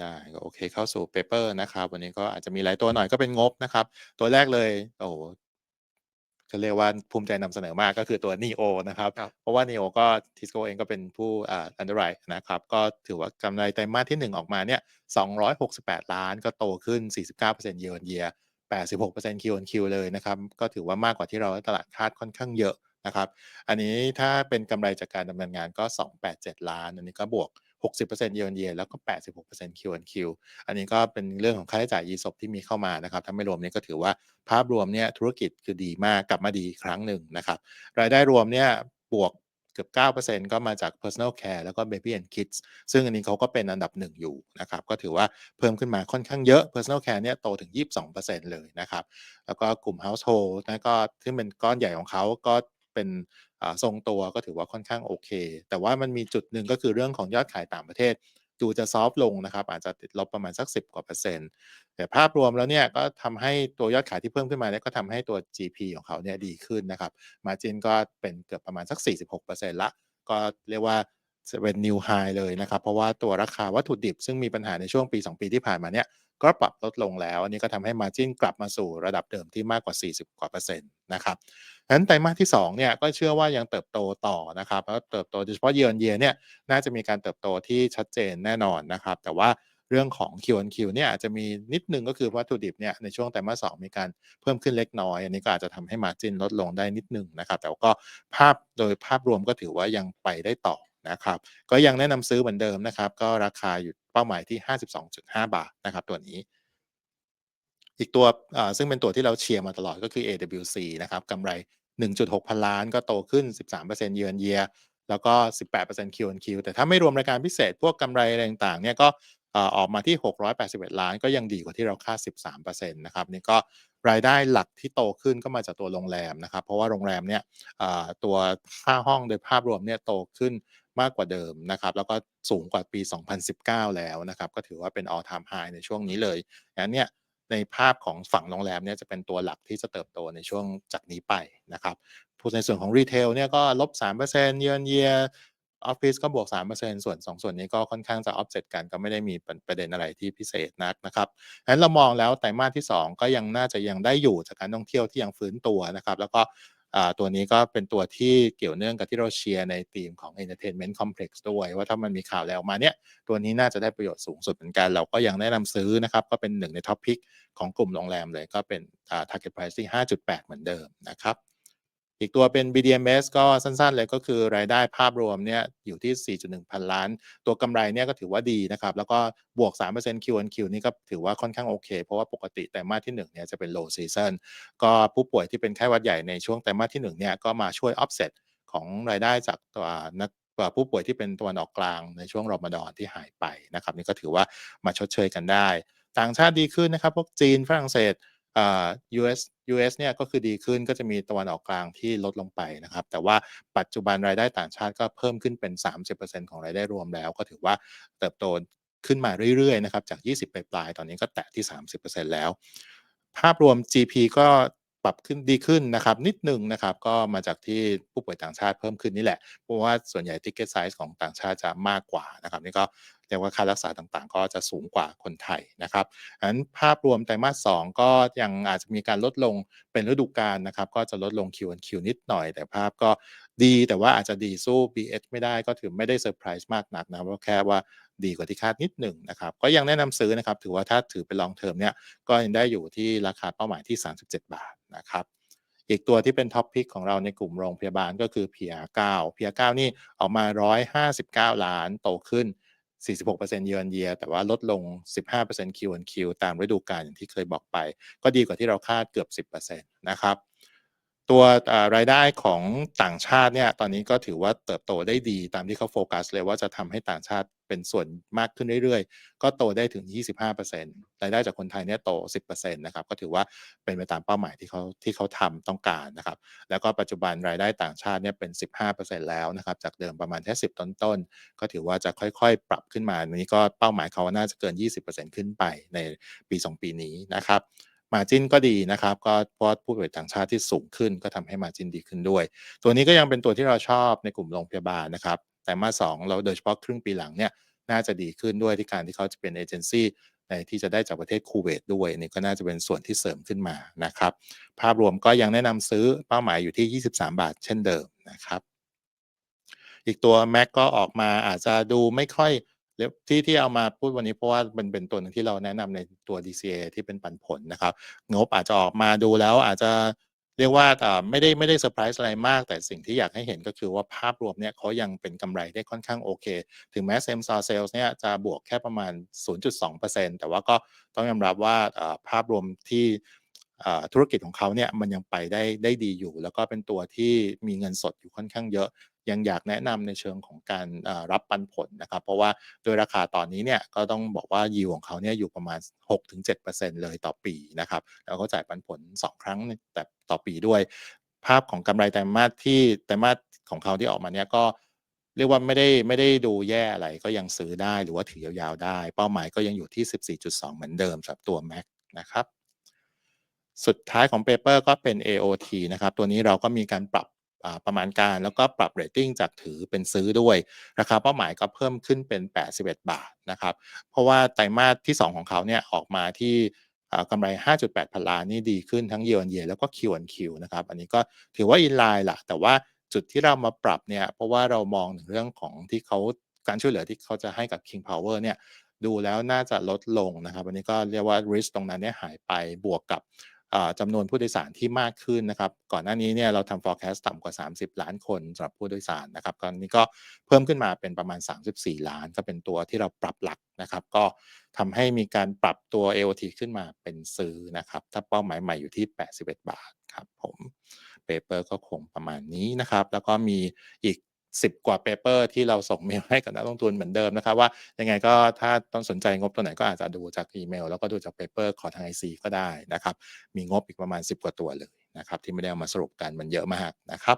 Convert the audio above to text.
ได้ก็โอเคเข้าสู่เปเปอร์นะครับ วันนี้ก็อาจจะมีหลายตัวหน่อยก็เป็นงบนะครับ ตัวแรกเลย โอ้โฮจะเรียกว่าภูมิใจนำเสนอมากก็คือตัว NIO นะครับครับ เพราะว่า NIO ก็ Tisco เองก็เป็นผู้อ่า underwrite นะครับ ก็ถือว่ากำไรไตรมาสที่ 1 ออกมาเนี่ย268 ล้านก็โตขึ้น 49% year on year 86% Q on Q เลยนะครับ ก็ถือว่ามากกว่าที่เราและตลาดคาดค่อนข้างเยอะนะครับ อันนี้ถ้าเป็นกำไรจากการดำเนินงานก็ 287 ล้าน อันนี้ก็บวก 60% year on year แล้วก็ 86% Q&Q อันนี้ก็เป็นเรื่องของค่าใช้จ่าย ESOP ที่มีเข้ามานะครับถ้าไม่รวมนี่ก็ถือว่าภาพรวมเนี่ยธุรกิจคือดีมากกลับมาดีครั้งหนึ่งนะครับรายได้รวมเนี่ยบวกเกือบ 9%ก็มาจาก Personal Care แล้วก็ Baby and Kids ซึ่งอันนี้เขาก็เป็นอันดับ1อยู่นะครับ ก็ถือว่าเพิ่มขึ้นมาค่อนข้างเยอะ Personal Care เนี่ยโตถึง 22%เลยนะครับ แล้วก็กลุ่ม Household นะก็ซึ่งเป็นก้อนใหญ่ของเขาก็เป็น ทรงตัวก็ถือว่าค่อนข้างโอเค แต่ว่ามันมีจุดหนึ่งก็คือเรื่องของยอดขายต่างประเทศดูจะซอฟต์ลงนะครับ อาจจะติดลบประมาณสัก 10 กว่าเปอร์เซ็นต์ แต่ภาพรวมแล้วเนี่ยก็ทำให้ตัวยอดขายที่เพิ่มขึ้นมาเนี่ยก็ทำให้ตัว GP ของเขาเนี่ยดีขึ้นนะครับ มาจินก็เป็นเกือบประมาณสัก 46%ละ ก็เรียกว่า เป็น New High เลยนะครับ เพราะว่าตัวราคาวัตถุดิบ ซึ่งมีปัญหาในช่วงปี 2 ปีที่ผ่านมาเนี่ยก็ปรับลดลงแล้ว อันนี้ก็ทำให้ Margin กลับมาสู่ระดับเดิมที่มากกว่า 40 กว่าเปอร์เซ็นต์นะครับฉะนั้นไตรมาสที่2เนี่ยก็เชื่อว่ายังเติบโตต่อนะครับแล้วเติบโตโดยเฉพาะ year on year เนี่ยน่าจะมีการเติบโตที่ชัดเจนแน่นอนนะครับ แต่ว่าเรื่องของ Q on Q เนี่ยอาจจะมีนิดนึงก็คือวัตถุดิบเนี่ยในช่วงไตรมาส2มีการเพิ่มขึ้นเล็กน้อย อันนี้ก็อาจจะทำให้ Margin ลดลงได้นิดนึงนะครับ แต่ก็ภาพโดยภาพรวมก็ถือว่ายังไปได้ต่อ นะครับ ก็ยังแนะนำซื้อเหมือนเดิมนะครับ ก็ราคาอยู่เป้าหมายที่ 52.5 บาทนะครับ ตัวนี้ อีกตัวซึ่งเป็นตัวที่เราเชียร์มาตลอดก็คือ AWC นะครับกำไร 1.6 พันล้านก็โตขึ้น 13% year on year แล้วก็ 18% Q&Q แต่ถ้าไม่รวมรายการพิเศษพวกกำไรอะไรต่างๆเนี่ยก็ออกมาที่ 681 ล้านก็ยังดีกว่าที่เราคาด 13%นะครับนี่ก็รายได้หลักที่โตขึ้นก็มาจากตัวโรงแรมนะครับ เพราะว่าโรงแรมเนี่ยตัวค่าห้องโดยภาพรวมเนี่ยโตขึ้น มากกว่าเดิมนะครับ แล้วก็สูงกว่าปี 2019 แล้วนะครับ ก็ถือว่าเป็น all time high ในช่วงนี้เลยงั้นเนี่ยในภาพของฝั่งโรงแรมเนี่ยจะเป็นตัวหลักที่จะเติบโตในช่วงจากนี้ไปนะครับในส่วนของรีเทลเนี่ยก็ลบ3% year on year ออฟฟิศก็บวก 3%ส่วน 2 ส่วนนี้ก็ค่อนข้างจะ offset กันก็ไม่ได้มีประเด็นอะไรที่พิเศษนักนะครับงั้นเรามองแล้วไตรมาสที่ 2 ก็ยังน่าจะยังได้อยู่จากการท่องเที่ยวที่ยังฟื้นตัวนะครับ แล้วก็ ตัวนี้ก็เป็นตัวที่เกี่ยวเนื่องกับที่เราเชียร์ในธีมของ Entertainment Complex ด้วย ว่าถ้ามันมีข่าวอะไรออกมาเนี่ย ตัวนี้น่าจะได้ประโยชน์สูงสุดเหมือนกัน เราก็ยังแนะนำซื้อนะครับ ก็เป็นหนึ่งในท็อปพิกของกลุ่มโรงแรมเลยก็เป็นอ่า target price ที่ 5.8 เหมือนเดิมนะครับ อีกตัวเป็น BDMs ก็สั้นๆ เลยก็คือรายได้ภาพรวมเนี่ยอยู่ที่ 4.1 พันล้าน ตัวกำไรเนี่ยก็ถือว่าดีนะครับ แล้วก็บวก 3% Q on Q นี่ก็ถือว่าค่อนข้างโอเค เพราะว่าปกติไตรมาสที่1เนี่ยจะเป็น low season ก็ผู้ป่วยที่เป็นไข้หวัดใหญ่ในช่วงไตรมาสที่1เนี่ยก็มาช่วย offset ของรายได้จากตัวนักผู้ป่วยที่เป็นตะวันออกกลางในช่วงรอมฎอนที่หายไปนะครับนี่ก็ถือว่ามาชดเชยกันได้ ต่างชาติดีขึ้นนะครับ พวกจีนฝรั่งเศส US US เนี่ยก็คือดีขึ้นก็จะมีตะวันออกกลางที่ลดลงไปนะครับ แต่ว่าปัจจุบันรายได้ต่างชาติก็เพิ่มขึ้นเป็น 30%ของรายได้รวมแล้ว ก็ถือว่าเติบโตขึ้นมาเรื่อยๆนะครับจาก 20 ปลายๆตอนนี้ก็แตะที่ 30%แล้ว ภาพรวม GP ก็ ปรับขึ้นดีขึ้นนะครับ นิดหนึ่งนะครับ ก็มาจากที่ผู้ป่วยต่างชาติเพิ่มขึ้นนี่แหละ เพราะว่าส่วนใหญ่ ticket size ของต่างชาติจะมากกว่านะครับนี่ก็เรียกว่าค่ารักษาต่างๆ ก็จะสูงกว่าคนไทยนะครับฉะนั้นภาพรวมไตรมาส2ก็ยังอาจจะมีการลดลงเป็นฤดูกาลนะครับ ก็จะลดลง Q on Q นิดหน่อย แต่ภาพก็ดีแต่ว่าอาจจะดีสู้ BH ไม่ได้ก็ถือไม่ได้เซอร์ไพรส์มากนักนะเพราะแค่ว่าดีกว่าที่คาดนิดหนึ่งนะครับ ก็ยังแนะนำซื้อนะครับ ถือว่าถ้าถือเป็น long term เนี่ยก็ยังได้อยู่ที่ราคาเป้าหมายที่ 37 บาท นะครับอีกตัวที่เป็นท็อปพิกของเราในกลุ่มโรงพยาบาลก็คือ PR9 PR9 นี่ออกมา 159 ล้านโตขึ้น 46%เยือนเยียแต่ว่าลดลง 15% Q on Q ตามฤดูกาลอย่างที่เคยบอกไป ก็ดีกว่าที่เราคาดเกือบ 10%นะครับ ตัวรายได้ของต่างชาติเนี่ยตอนนี้ก็ถือว่าเติบโตได้ดีตามที่เขาโฟกัสเลยว่าจะทำให้ต่างชาติเป็นส่วนมากขึ้นเรื่อยๆ ก็โตได้ถึง 25%รายได้จากคนไทยเนี่ยโต 10%นะครับก็ถือว่าเป็นไปตามเป้าหมายที่เขาที่เขาทำต้องการนะครับแล้วก็ปัจจุบันรายได้ต่างชาติเนี่ยเป็น 15%แล้วนะครับจากเดิมประมาณแค่ 10 ต้นๆ ก็ถือว่าจะค่อยๆ ปรับขึ้นมาอันนี้ก็เป้าหมายเขาน่าจะเกิน 20%ขึ้นไปในปี 2 ปีนี้นะครับ Margin ก็ดีนะครับ ก็เพราะผู้ป่วยต่างชาติที่สูงขึ้น ก็ทำให้ Margin ดีขึ้นด้วย ตัวนี้ก็ยังเป็นตัวที่เราชอบในกลุ่มโรงพยาบาลนะครับไตรมาส2เราโดยเฉพาะครึ่งปีหลังเนี่ยน่าจะดีขึ้นด้วยที่การที่เขาจะเป็นเอเจนซี่ในที่จะได้จากประเทศคูเวตด้วยนี่ก็น่าจะเป็นส่วนที่เสริมขึ้นมานะครับ ภาพรวมก็ยังแนะนำซื้อเป้าหมายอยู่ที่ 23 บาท เช่นเดิมนะครับ อีกตัว Mac ก็ออกมาอาจจะดูไม่ค่อย ที่ที่เอามาพูดวันนี้เพราะว่ามันเป็นตัวหนึ่งที่เราแนะนำในตัว DCA ที่เป็นปันผลนะครับ งบอาจจะออกมาดูแล้วอาจจะเรียกว่าไม่ได้ไม่ได้เซอร์ไพรส์อะไรมาก แต่สิ่งที่อยากให้เห็นก็คือว่าภาพรวมเนี่ยเขายังเป็นกำไรได้ค่อนข้างโอเค ถึงแม้ Same Store Sales เนี่ยจะบวกแค่ประมาณ 0.2%แต่ว่าก็ต้องยอมรับว่าภาพรวมที่ธุรกิจของเขาเนี่ยมันยังไปได้ได้ดีอยู่ แล้วก็เป็นตัวที่มีเงินสดอยู่ค่อนข้างเยอะ ยังอยากแนะนำในเชิงของการรับปันผลนะครับ เพราะว่าโดยราคาตอนนี้เนี่ยก็ต้องบอกว่ายิวของเขาเนี่ยอยู่ประมาณ 6-7%เลยต่อปีนะครับแล้วก็จ่ายปันผล 2 ครั้งแต่ต่อปีด้วย ภาพของกำไรไตรมาสที่ไตรมาสของเขาที่ออกมาเนี่ยก็เรียกว่าไม่ได้ไม่ได้ดูแย่อะไรก็ยังซื้อได้หรือว่าถือยาวๆได้ เป้าหมายก็ยังอยู่ที่ 14.2 เหมือนเดิมสำหรับตัว Mac นะครับสุดท้ายของเปเปอร์ก็เป็น AOT นะครับ ตัวนี้เราก็มีการปรับ ประมาณการ แล้วก็ปรับเรตติ้งจากถือเป็นซื้อด้วยราคาเป้าหมายก็เพิ่มขึ้นเป็น 81 บาทนะครับ เพราะว่าไตรมาสที่ 2 ของเขาเนี่ยออกมาที่กำไร 5.8 พันล้านนี่ดีขึ้นทั้ง year on year แล้วก็ Q on Q นะครับ อันนี้ก็ถือว่า in line ละแต่ว่าจุดที่เรามาปรับเนี่ยเพราะว่าเรามองถึงเรื่องของที่เขาการช่วยเหลือที่เขาจะให้กับ King Power เนี่ยดูแล้วน่าจะลดลงนะครับ อันนี้ก็เรียกว่า risk ตรงนั้นเนี่ยหายไปบวกกับ จำนวนผู้โดยสารที่มากขึ้นนะครับ ก่อนหน้านี้เนี่ยเราทำ forecast ต่ำกว่า 30 ล้านคนสำหรับผู้โดยสารนะครับตอนนี้ก็เพิ่มขึ้นมาเป็นประมาณ 34 ล้าน ก็เป็นตัวที่เราปรับหลักนะครับ ก็ทำให้มีการปรับตัว AOT ขึ้นมาเป็นซื้อนะครับ ถ้าเป้าหมายใหม่อยู่ที่ 81 บาทครับผมเปเปอร์ก็คงประมาณนี้นะครับ แล้วก็มีอีก 10 กว่าเปเปอร์ที่เราส่งเมลให้กับนักลงทุนเหมือนเดิมนะครับว่ายังไงก็ถ้าต้องสนใจงบตัวไหนก็อาจจะดูจากอีเมล แล้วก็ดูจากเปเปอร์ขอทาง IC ก็ได้นะครับ มีงบอีกประมาณ 10 กว่าตัวเลยนะครับที่ไม่ได้เอามาสรุปกันมันเยอะมากนะครับ